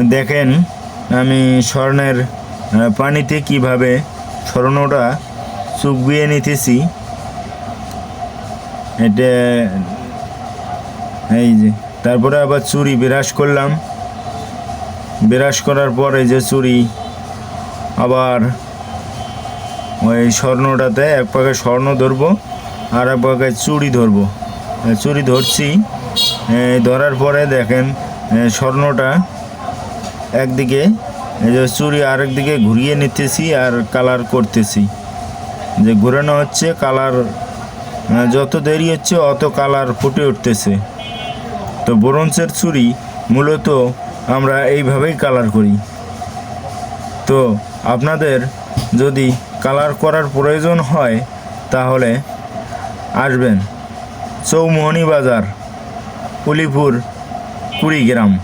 দেখেন, আমি স্বর্ণের পানিতে কীভাবে স্বর্ণটা চুবিয়ে নিতেছি। এটা, এই যে, তারপরে আবার চুরি বিরাস করলাম। বিরাস করার পরে যে চুরি আবার ওই স্বর্ণটাতে এক পাকে স্বর্ণ ধরবো আর এক পাকে চুড়ি ধরবো। চুড়ি ধরছি। ধরার পরে দেখেন স্বর্ণটা একদিকে, এই যে চুড়ি আরেক দিকে ঘুরিয়ে নিতেছি আর কালার করতেছি। যে ঘুরানো হচ্ছে কালার যত দেরি হচ্ছে অত কালার ফুটে উঠতেছে। তো ব্রোঞ্জের চুড়ি মূলত আমরা এইভাবেই কালার করি। তো আপনাদের যদি কালার করার প্রয়োজন হয়, তাহলে আসবেন চৌমোহনী বাজার উলিপুর, কুড়িগ্রাম।